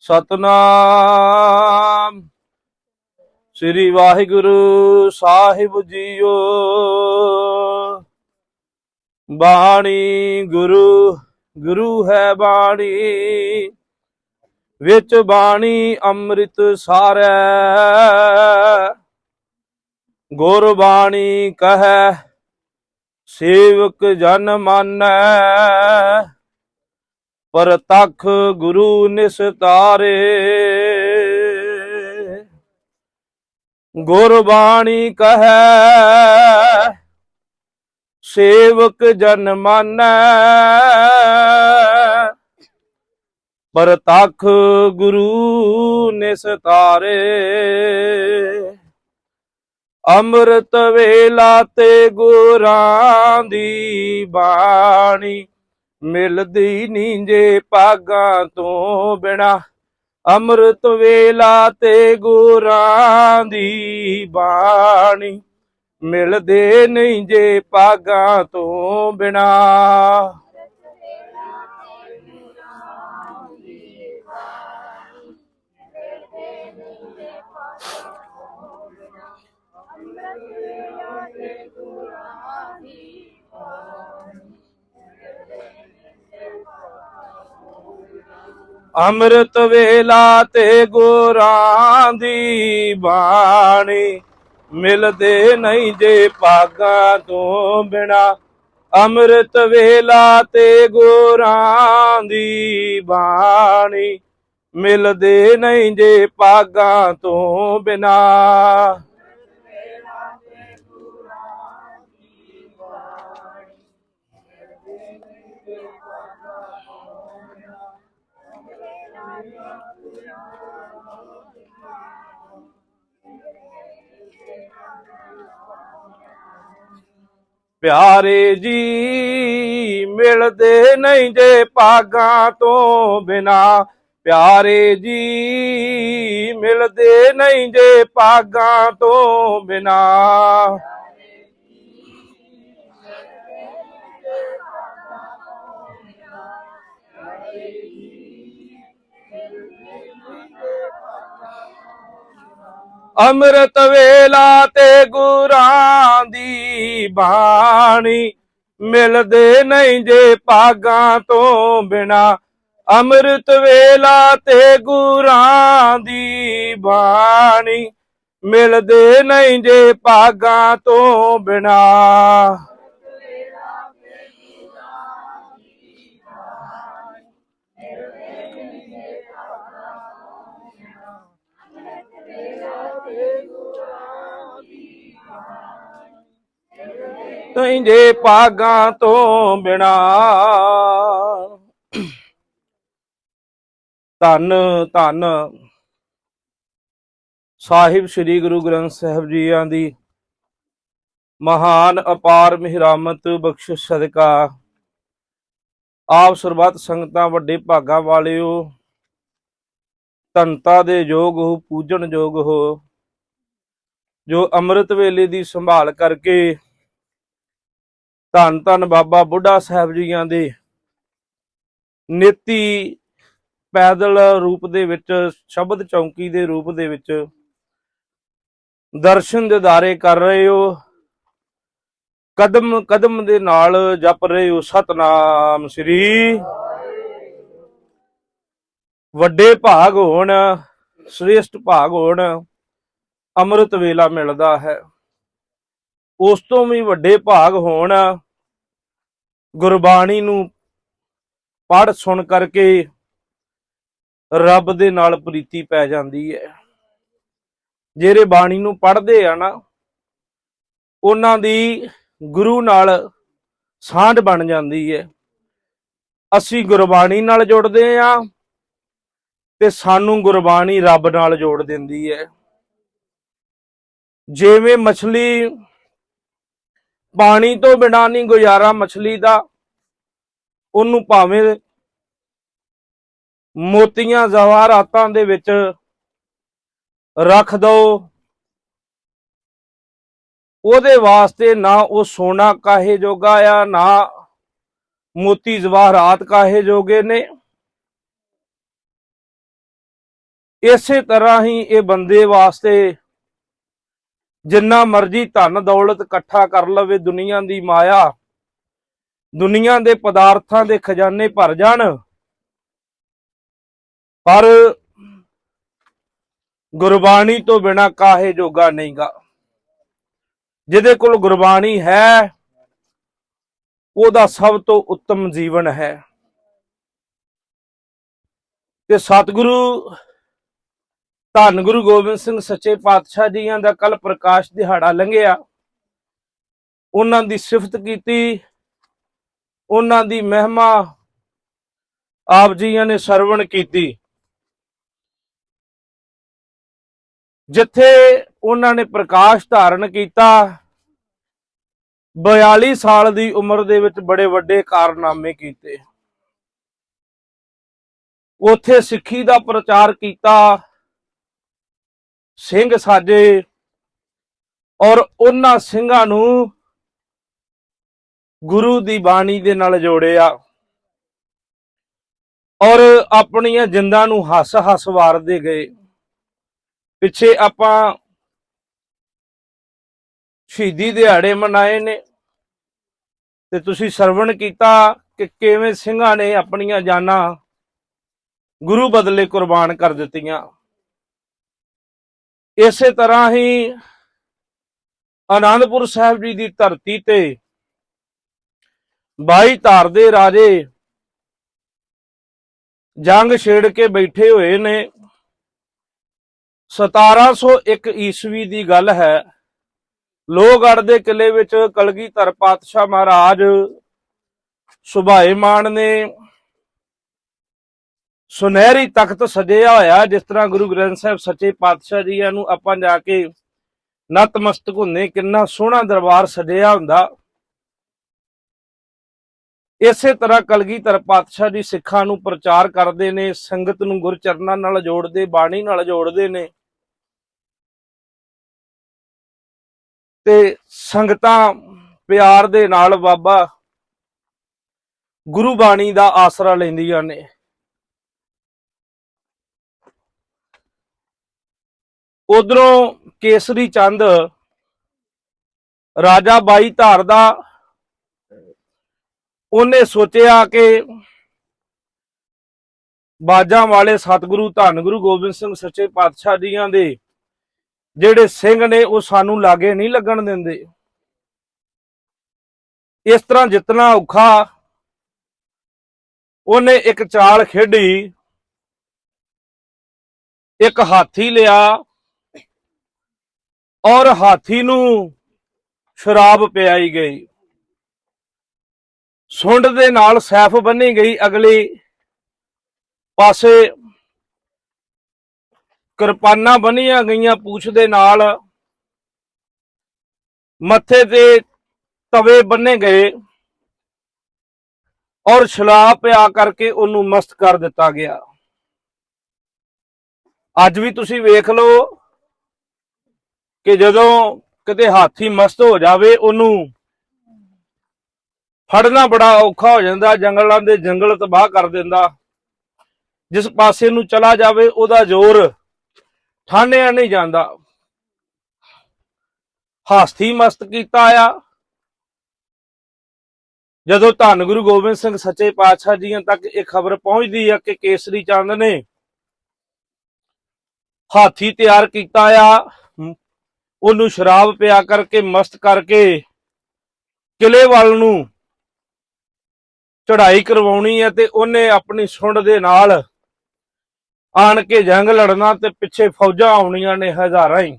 ਸਤਨਾਮ। ਸ੍ਰੀ ਵਾਹਿਗੁਰੂ ਸਾਹਿਬ ਜੀਓ। ਬਾਣੀ ਗੁਰੂ ਗੁਰੂ ਹੈ ਬਾਣੀ। ਵਿੱਚ ਬਾਣੀ ਅੰਮ੍ਰਿਤ ਸਾਰੈ। ਗੁਰਬਾਣੀ ਕਹੈ, ਸੇਵਕ ਜਨ ਮਾਨੈ। ਪਰਤਖ ਗੁਰੂ ਨਿਸਤਾਰੇ ਗੁਰਬਾਣੀ ਕਹੈ, ਸੇਵਕ ਜਨ ਮਾਨੈ। ਪਰਤਖ ਗੁਰੂ ਨਿਸਤਾਰੇ ਅੰਮ੍ਰਿਤ ਵੇਲਾ ਤੇ ਗੁਰਾਂ ਦੀ ਬਾਣੀ। ਮਿਲਦੀ ਨੀ ਜੇ ਪਾਗਾਂ ਤੋਂ ਬਿਨਾ। ਅੰਮ੍ਰਿਤ ਵੇਲਾ ਤੇ ਗੁਰਾਂ ਦੀ ਬਾਣੀ। ਮਿਲਦੇ ਨਹੀਂ ਜੇ ਪਾਗਾਂ ਤੋਂ ਬਿਨਾ। ਅੰਮ੍ਰਿਤ ਵੇਲਾ ਤੇ ਗੋਰਾਂ ਦੀ ਬਾਣੀ ਮਿਲਦੇ ਨਹੀਂ ਜੇ ਪਾਗਾਂ ਤੋਂ ਬਿਨਾ। ਅੰਮ੍ਰਿਤ ਵੇਲਾ ਤੇ ਗੋਰਾਂ ਦੀ ਬਾਣੀ ਮਿਲਦੇ ਨਹੀਂ ਜੇ ਪਾਗਾਂ ਤੋਂ ਬਿਨਾ। ਪਿਆਰੇ ਜੀ, ਮਿਲਦੇ ਨਹੀਂ ਜੇ ਪਾਗਾਂ ਤੋਂ ਬਿਨਾ। ਪਿਆਰੇ ਜੀ, ਮਿਲਦੇ ਨਹੀਂ ਜੇ ਪਾਗਾਂ ਤੋਂ ਬਿਨਾ। ਅੰਮ੍ਰਿਤ ਵੇਲਾ ਤੇ ਗੁਰਾਂ ਦੀ ਬਾਣੀ ਮਿਲਦੇ ਨਹੀਂ ਜੇ ਪਾਗਾਂ ਤੋਂ ਬਿਨਾ। ਅੰਮ੍ਰਿਤ ਵੇਲਾ ਤੇ ਗੁਰਾਂ ਦੀ ਬਾਣੀ ਮਿਲਦੇ ਨਹੀਂ ਜੇ ਪਾਗਾਂ ਤੋਂ ਬਿਨਾ। ਨਹੀਂ ਜੇ ਤੋਂ ਬਿਨਾ। ਧੰਨ ਧੰਨ ਸਾਹਿਬ ਸ੍ਰੀ ਗੁਰੂ ਗ੍ਰੰਥ ਸਾਹਿਬ ਜੀਆਂ ਦੀ ਮਹਾਨ ਅਪਾਰ ਮਿਹਰਾਮਤ ਬਖਸ਼ਿਸ਼ ਸਦਕਾ। ਆਪ ਸਰਬੱਤ ਸੰਗਤਾਂ ਵੱਡੇ ਭਾਗਾਂ ਵਾਲਿਓ ਧੰਤਾ ਦੇ ਯੋਗ ਹੋ, ਪੂਜਣ ਯੋਗ ਹੋ। ਜੋ ਅੰਮ੍ਰਿਤ ਵੇਲੇ ਦੀ ਸੰਭਾਲ ਕਰਕੇ ਧੰਨ ਧੰਨ ਬਾਬਾ ਬੁੱਢਾ ਸਾਹਿਬ ਜੀਆਂ ਦੇ। ਨੀਤੀ ਪੈਦਲ ਰੂਪ ਦੇ ਵਿੱਚ, ਸ਼ਬਦ ਚੌਂਕੀ ਦੇ ਰੂਪ ਦੇ ਵਿੱਚ ਦਰਸ਼ਨ ਦਿਦਾਰੇ ਕਰ ਰਹੇ ਹੋ। ਕਦਮ ਕਦਮ ਦੇ ਨਾਲ ਜਪ ਰਹੇ ਹੋ ਸਤਨਾਮ ਸ੍ਰੀ। ਵੱਡੇ ਭਾਗ ਹੋਣ, ਸ੍ਰੇਸ਼ਟ ਭਾਗ ਹੋਣ, ਅੰਮ੍ਰਿਤ ਵੇਲਾ ਮਿਲਦਾ ਹੈ। ਉਸ ਤੋਂ ਵੀ ਵੱਡੇ ਭਾਗ ਹੋਣ। ਗੁਰਬਾਣੀ ਨੂੰ ਪੜ੍ਹ ਸੁਣ ਕਰਕੇ ਰੱਬ ਦੇ ਨਾਲ ਪ੍ਰੀਤੀ ਪੈ ਜਾਂਦੀ ਹੈ। ਜਿਹੜੇ ਬਾਣੀ ਨੂੰ ਪੜ੍ਹਦੇ ਆ ਨਾ, ਉਹਨਾਂ ਦੀ ਗੁਰੂ ਨਾਲ ਸਾਂਝ ਬਣ ਜਾਂਦੀ ਹੈ। ਅਸੀਂ ਗੁਰਬਾਣੀ ਨਾਲ ਜੁੜਦੇ ਆ ਤੇ ਸਾਨੂੰ ਗੁਰਬਾਣੀ ਰੱਬ ਨਾਲ ਜੋੜ ਦਿੰਦੀ ਹੈ। ਜਿਵੇਂ ਮਛਲੀ ਪਾਣੀ ਤੋਂ ਬਿਨਾਂ ਨਹੀਂ ਗੁਜ਼ਾਰਾ ਮਛਲੀ ਦਾ, ਉਹਨੂੰ ਭਾਵੇਂ ਮੋਤੀਆਂ ਜ਼ਵਾਰਾਤਾਂ ਦੇ ਵਿੱਚ ਰੱਖ ਦੋ। ਉਹਦੇ ਵਾਸਤੇ ਨਾ ਉਹ ਸੋਨਾ ਕਾਹੇ ਜੋਗਾ ਆ, ਨਾ ਮੋਤੀ ਜਵਾਹਰਾਤ ਕਾਹੇ ਜੋਗੇ ਨੇ। ਇਸੇ ਤਰ੍ਹਾਂ ਹੀ ਇਹ ਬੰਦੇ ਵਾਸਤੇ ਜਿੰਨਾ ਮਰਜ਼ੀ ਧਨ ਦੌਲਤ ਇਕੱਠਾ ਕਰ ਲਵੇ ਦੁਨੀਆ ਦੀ ਮਾਇਆ, ਦੁਨੀਆ ਦੇ ਪਦਾਰਥਾਂ ਦੇ ਖਜ਼ਾਨੇ ਭਰ ਜਾਣ। ਪਰ ਗੁਰਬਾਣੀ ਤੋਂ ਬਿਨਾ ਕਾਹੇ ਜੋਗਾ ਨਹੀਂਗਾ ਜਿਹਦੇ ਕੋਲ ਗੁਰਬਾਣੀ ਹੈ, ਉਹਦਾ ਸਭ ਤੋਂ ਉੱਤਮ ਜੀਵਨ ਹੈ। ਤੇ ਸਤਿਗੁਰੂ ਧੰਨ ਗੁਰੂ ਗੋਬਿੰਦ ਸਿੰਘ ਸੱਚੇ ਪਾਤਸ਼ਾਹ ਜੀਆਂ ਦਾ ਕੱਲ ਪ੍ਰਕਾਸ਼ ਦਿਹਾੜਾ ਲੰਘਿਆ। ਉਹਨਾਂ ਦੀ ਸਿਫਤ ਕੀਤੀ। ਉਹਨਾਂ ਦੀ ਮਹਿਮਾ ਆਪ ਜੀਆਂ ਨੇ ਸਰਵਣ ਕੀਤੀ। ਜਿੱਥੇ ਉਹਨਾਂ ਨੇ ਪ੍ਰਕਾਸ਼ ਧਾਰਨ ਕੀਤਾ 42 ਸਾਲ ਦੀ ਉਮਰ ਦੇ ਵਿੱਚ ਬੜੇ ਵੱਡੇ ਕਾਰਨਾਮੇ ਕੀਤੇ। ਉਥੇ ਸਿੱਖੀ ਦਾ ਪ੍ਰਚਾਰ ਕੀਤਾ। ਸਿੰਘ ਸਾਜੇ ਔਰ ਉਹਨਾਂ ਸਿੰਘਾਂ ਨੂੰ ਗੁਰੂ ਦੀ ਬਾਣੀ ਦੇ ਨਾਲ ਜੋੜਿਆ ਔਰ ਆਪਣੀਆਂ ਜਿੰਦਾਂ ਨੂੰ ਹੱਸ ਹੱਸ ਵਾਰਦੇ ਗਏ। ਪਿੱਛੇ ਆਪਾਂ ਸ਼ਹੀਦੀ ਦਿਹਾੜੇ ਮਨਾਏ ਨੇ ਤੇ ਤੁਸੀਂ ਸਰਵਣ ਕੀਤਾ ਕਿ ਕਿਵੇਂ ਸਿੰਘਾਂ ਨੇ ਆਪਣੀਆਂ ਜਾਨਾਂ ਗੁਰੂ ਬਦਲੇ ਕੁਰਬਾਨ ਕਰ ਦਿੱਤੀਆਂ। ਇਸੇ ਤਰ੍ਹਾਂ ਹੀ ਆਨੰਦਪੁਰ ਸਾਹਿਬ ਜੀ ਦੀ ਧਰਤੀ ਤੇ ਬਾਈ ਧਾਰ ਦੇ ਰਾਜੇ ਜੰਗ ਛੇੜ ਕੇ ਬੈਠੇ ਹੋਏ ਨੇ। 1701 ਈਸਵੀ ਦੀ ਗੱਲ ਹੈ। ਲੋਹਗੜ੍ਹ ਦੇ ਕਿਲੇ ਵਿੱਚ ਕਲਗੀਧਰ ਪਾਤਸ਼ਾਹ ਮਹਾਰਾਜ ਸੁਭਾਏ ਸੁਭਾਏਮਾਨ ਨੇ ਸੁਨਹਿਰੀ ਤਖਤ ਸਜਿਆ ਹੋਇਆ, ਜਿਸ ਤਰ੍ਹਾਂ ਗੁਰੂ ਗ੍ਰੰਥ ਸਾਹਿਬ ਸੱਚੇ ਪਾਤਸ਼ਾਹ ਜੀ ਨੂੰ ਆਪਾਂ ਜਾ ਕੇ ਨਤਮਸਤਕ ਹੁੰਨੇ ਕਿੰਨਾ ਸੋਹਣਾ ਦਰਬਾਰ ਸਜਿਆ ਹੁੰਦਾ। ਇਸੇ ਤਰ੍ਹਾਂ ਕਲਗੀਧਰ ਪਾਤਸ਼ਾਹ ਜੀ ਸਿੱਖਾਂ ਨੂੰ ਪ੍ਰਚਾਰ ਕਰਦੇ ਨੇ, ਸੰਗਤ ਨੂੰ ਗੁਰਚਰਨਾਂ ਨਾਲ ਜੋੜਦੇ, ਬਾਣੀ ਨਾਲ ਜੋੜਦੇ ਨੇ। ਤੇ ਸੰਗਤਾਂ ਪਿਆਰ ਦੇ ਨਾਲ ਬਾਬਾ ਗੁਰੂ ਬਾਣੀ ਦਾ ਆਸਰਾ ਲੈਂਦੀਆਂ ਨੇ। ਉਧਰੋਂ ਕੇਸਰੀ ਚੰਦ, ਰਾਜਾ ਬਾਈ ਧਾਰ ਦਾ, ਉਹਨੇ ਸੋਚਿਆ ਕਿ ਬਾਜਾਂ ਵਾਲੇ ਸਤਿਗੁਰੂ ਧੰਨ ਗੁਰੂ ਗੋਬਿੰਦ ਸਿੰਘ ਸੱਚੇ ਪਾਤਸ਼ਾਹ ਜੀਆਂ ਦੇ, ਜਿਹੜੇ ਸਿੰਘ ਨੇ ਉਹ ਸਾਨੂੰ ਲਾਗੇ ਨਹੀਂ ਲੱਗਣ ਦਿੰਦੇ। ਇਸ ਤਰ੍ਹਾਂ ਜਿੱਤਣਾ ਔਖਾ ਉਹਨੇ ਇੱਕ ਚਾਲ ਖੇਡੀ, ਇੱਕ ਹਾਥੀ ਲਿਆ ਔਰ ਹਾਥੀ ਨੂੰ ਸ਼ਰਾਬ ਪਿਆਈ ਗਈ। ਸੁੰਡ ਦੇ ਨਾਲ ਸੈਫ ਬੰਨੀ ਗਈ। ਅਗਲੀ ਪਾਸੇ ਕਿਰਪਾਨਾਂ ਬੰਨੀਆਂ ਗਈਆਂ ਪੂਛ ਦੇ ਨਾਲ। ਮੱਥੇ ਤੇ ਤਵੇ ਬੰਨੇ ਗਏ ਔਰ ਸ਼ਰਾਬ ਪਿਆ ਕਰਕੇ ਉਹਨੂੰ ਮਸਤ ਕਰ ਦਿੱਤਾ ਗਿਆ। ਅੱਜ ਵੀ ਤੁਸੀਂ ਵੇਖ ਲਓ ਕਿ ਜਦੋਂ ਕਿਤੇ ਹਾਥੀ ਮਸਤ ਹੋ ਜਾਵੇ, ਉਹਨੂੰ ਫੜਨਾ ਬੜਾ ਔਖਾ ਹੋ ਜਾਂਦਾ, ਜੰਗਲਾਂ ਦੇ ਜੰਗਲ ਤਬਾਹ ਕਰ ਦਿੰਦਾ। ਜਿਸ ਪਾਸੇ ਨੂੰ ਚਲਾ ਜਾਵੇ, ਉਹਦਾ ਜ਼ੋਰ ਠਾਣਿਆ ਨਹੀਂ ਜਾਂਦਾ। ਹਾਸਤੀ ਮਸਤ ਕੀਤਾ ਆ। ਜਦੋਂ ਧੰਨ ਗੁਰੂ ਗੋਬਿੰਦ ਸਿੰਘ ਸੱਚੇ ਪਾਤਸ਼ਾਹ ਜੀਆਂ ਤੱਕ ਇਹ ਖਬਰ ਪਹੁੰਚਦੀ ਆ ਕਿ ਕੇਸਰੀ ਚੰਦ ਨੇ ਹਾਥੀ ਤਿਆਰ ਕੀਤਾ ਆ ਉਹਨੂੰ ਸ਼ਰਾਬ ਪਿਆ ਕਰਕੇ, ਮਸਤ ਕਰਕੇ ਕਿਲੇ ਵੱਲ ਨੂੰ ਚੜ੍ਹਾਈ ਕਰਵਾਉਣੀ ਹੈ ਤੇ ਉਹਨੇ ਆਪਣੀ ਸੁੰਡ ਦੇ ਨਾਲ ਆਣ ਕੇ ਜੰਗ ਲੜਨਾ ਤੇ ਪਿੱਛੇ ਫੌਜਾਂ ਆਉਣੀਆਂ ਨੇ ਹਜ਼ਾਰਾਂ ਹੀ।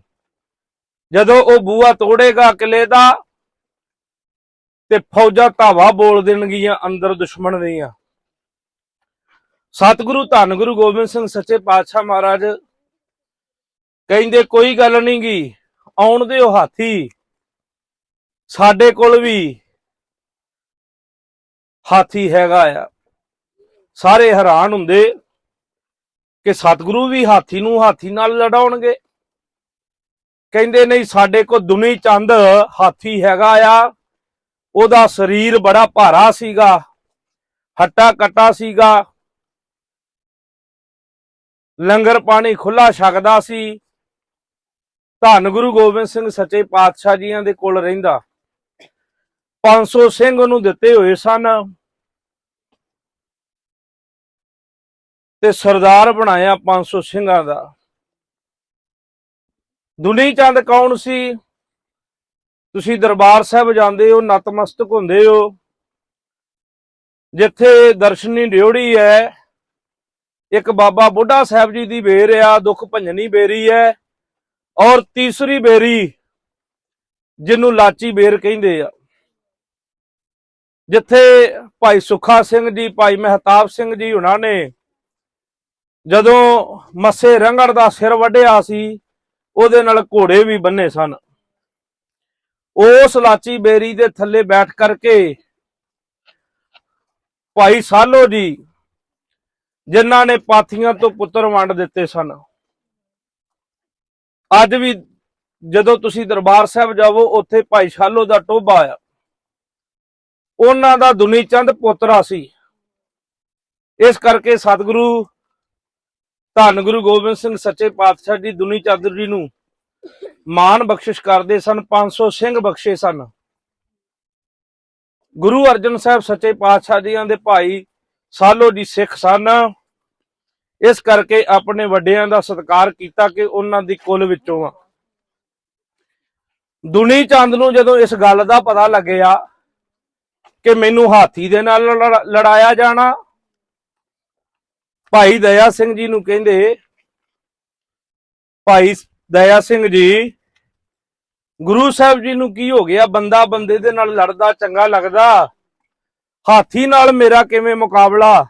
ਜਦੋਂ ਉਹ ਬੂਆ ਤੋੜੇਗਾ ਕਿਲੇ ਦਾ ਤੇ ਫੌਜਾਂ ਧਾਵਾ ਬੋਲ ਦੇਣਗੀਆਂ ਅੰਦਰ ਦੁਸ਼ਮਣ ਦੀਆਂ। ਸਤਿਗੁਰੂ ਧੰਨ ਗੁਰੂ ਗੋਬਿੰਦ ਸਿੰਘ ਸੱਚੇ ਪਾਤਸ਼ਾਹ ਮਹਾਰਾਜ ਕਹਿੰਦੇ, ਕੋਈ ਗੱਲ ਨਹੀਂ ਗੀ। ਆਉਣ ਦਿਓ ਹਾਥੀ। ਸਾਡੇ ਕੋਲ ਵੀ ਹਾਥੀ ਹੈਗਾ ਆ। ਸਾਰੇ ਹੈਰਾਨ ਹੁੰਦੇ ਕਿ ਸਤਿਗੁਰੂ ਵੀ ਹਾਥੀ ਨੂੰ ਹਾਥੀ ਨਾਲ ਲੜਾਉਣਗੇ। ਕਹਿੰਦੇ ਨਹੀਂ, ਸਾਡੇ ਕੋਲ ਦੁਨੀ ਚੰਦ ਹਾਥੀ ਹੈਗਾ ਆ। ਉਹਦਾ ਸਰੀਰ ਬੜਾ ਭਾਰਾ ਸੀਗਾ, ਹੱਟਾ ਕੱਟਾ ਸੀਗਾ। ਲੰਗਰ ਪਾਣੀ ਖੁੱਲਾ ਛਕਦਾ ਸੀ। ਧੰਨ ਗੁਰੂ ਗੋਬਿੰਦ ਸਿੰਘ ਸੱਚੇ ਪਾਤਸ਼ਾਹ ਜੀਆਂ ਦੇ ਕੋਲ ਰਹਿੰਦਾ। 500 ਸਿੰਘ ਉਹਨੂੰ ਦਿੱਤੇ ਹੋਏ ਸਨ। ਤੇ ਸਰਦਾਰ ਬਣਾਇਆ 500 ਸਿੰਘਾਂ ਦਾ। ਦੁਨੀ ਚੰਦ ਕੌਣ ਸੀ? ਤੁਸੀਂ ਦਰਬਾਰ ਸਾਹਿਬ ਜਾਂਦੇ ਹੋ, ਨਤਮਸਤਕ ਹੁੰਦੇ ਹੋ। ਜਿੱਥੇ ਦਰਸ਼ਨੀ ਡਿਉੜੀ ਹੈ, ਇੱਕ ਬਾਬਾ ਬੁੱਢਾ ਸਾਹਿਬ ਜੀ ਦੀ ਬੇਰ ਆ, ਦੁੱਖ ਭੰਜਨੀ ਬੇਰੀ ਹੈ। ਔਰ ਤੀਸਰੀ ਬੇਰੀ, ਜਿਹਨੂੰ ਲਾਚੀ ਬੇਰ ਕਹਿੰਦੇ ਆ, ਜਿੱਥੇ ਭਾਈ ਸੁਖਾ ਸਿੰਘ ਜੀ, ਭਾਈ ਮਹਿਤਾਬ ਸਿੰਘ ਜੀ ਉਹਨਾਂ ਨੇ ਜਦੋਂ ਮੱਸੇ ਰੰਗੜ ਦਾ ਸਿਰ ਵੱਢਿਆ ਸੀ, ਉਹਦੇ ਨਾਲ ਘੋੜੇ ਵੀ ਬੰਨੇ ਸਨ। ਉਸ ਲਾਚੀ ਬੇਰੀ ਦੇ ਥੱਲੇ ਬੈਠ ਕਰਕੇ ਭਾਈ ਸਾਲੋ ਜੀ, ਜਿਨ੍ਹਾਂ ਨੇ ਪਾਥੀਆਂ ਤੋਂ ਪੁੱਤਰ ਵੰਡ ਦਿੱਤੇ ਸਨ। ਅੱਜ ਵੀ ਜਦੋਂ ਤੁਸੀਂ ਦਰਬਾਰ ਸਾਹਿਬ ਜਾਵੋ, ਉੱਥੇ ਭਾਈ ਸ਼ਾਲੋ ਦਾ ਟੋਭਾ ਆ। ਉਹਨਾਂ ਦਾ ਦੁਨੀ ਚੰਦ ਪੋਤਰਾ ਸੀ। ਇਸ ਕਰਕੇ ਸਤਿਗੁਰੂ, ਧੰਨ ਗੁਰੂ ਗੋਬਿੰਦ ਸਿੰਘ ਸੱਚੇ ਪਾਤਸ਼ਾਹ ਜੀ ਦੁਨੀ ਚੰਦ ਜੀ ਨੂੰ ਮਾਨ ਬਖਸ਼ਿਸ਼ ਕਰਦੇ ਸਨ 500 ਸਿੰਘ ਬਖਸ਼ੇ ਸਨ। ਗੁਰੂ ਅਰਜਨ ਸਾਹਿਬ ਸੱਚੇ ਪਾਤਸ਼ਾਹ ਜੀਆਂ ਦੇ ਭਾਈ ਸਾਲੋ ਜੀ ਸਿੱਖ ਸਨ। ਇਸ ਕਰਕੇ ਆਪਣੇ ਵੱਡਿਆਂ ਦਾ ਸਤਿਕਾਰ ਕੀਤਾ ਕਿ ਉਹਨਾਂ ਦੀ ਕੁਲ ਵਿੱਚੋਂ ਆ। ਦੁਨੀ ਚੰਦ ਨੂੰ ਜਦੋਂ ਇਸ ਗੱਲ ਦਾ ਪਤਾ ਲੱਗਿਆ ਕਿ ਮੈਨੂੰ ਹਾਥੀ ਦੇ ਨਾਲ ਲੜਾਇਆ ਜਾਣਾ, ਭਾਈ ਦਇਆ ਸਿੰਘ ਜੀ ਨੂੰ ਕਹਿੰਦੇ, ਭਾਈ ਦਇਆ ਸਿੰਘ ਜੀ, ਗੁਰੂ ਸਾਹਿਬ ਜੀ ਨੂੰ ਕੀ ਹੋ ਗਿਆ? ਬੰਦਾ ਬੰਦੇ ਦੇ ਨਾਲ ਲੜਦਾ, ਚੰਗਾ ਲੱਗਦਾ, ਹਾਥੀ ਨਾਲ ਮੇਰਾ ਕਿਵੇਂ ਮੁਕਾਬਲਾ?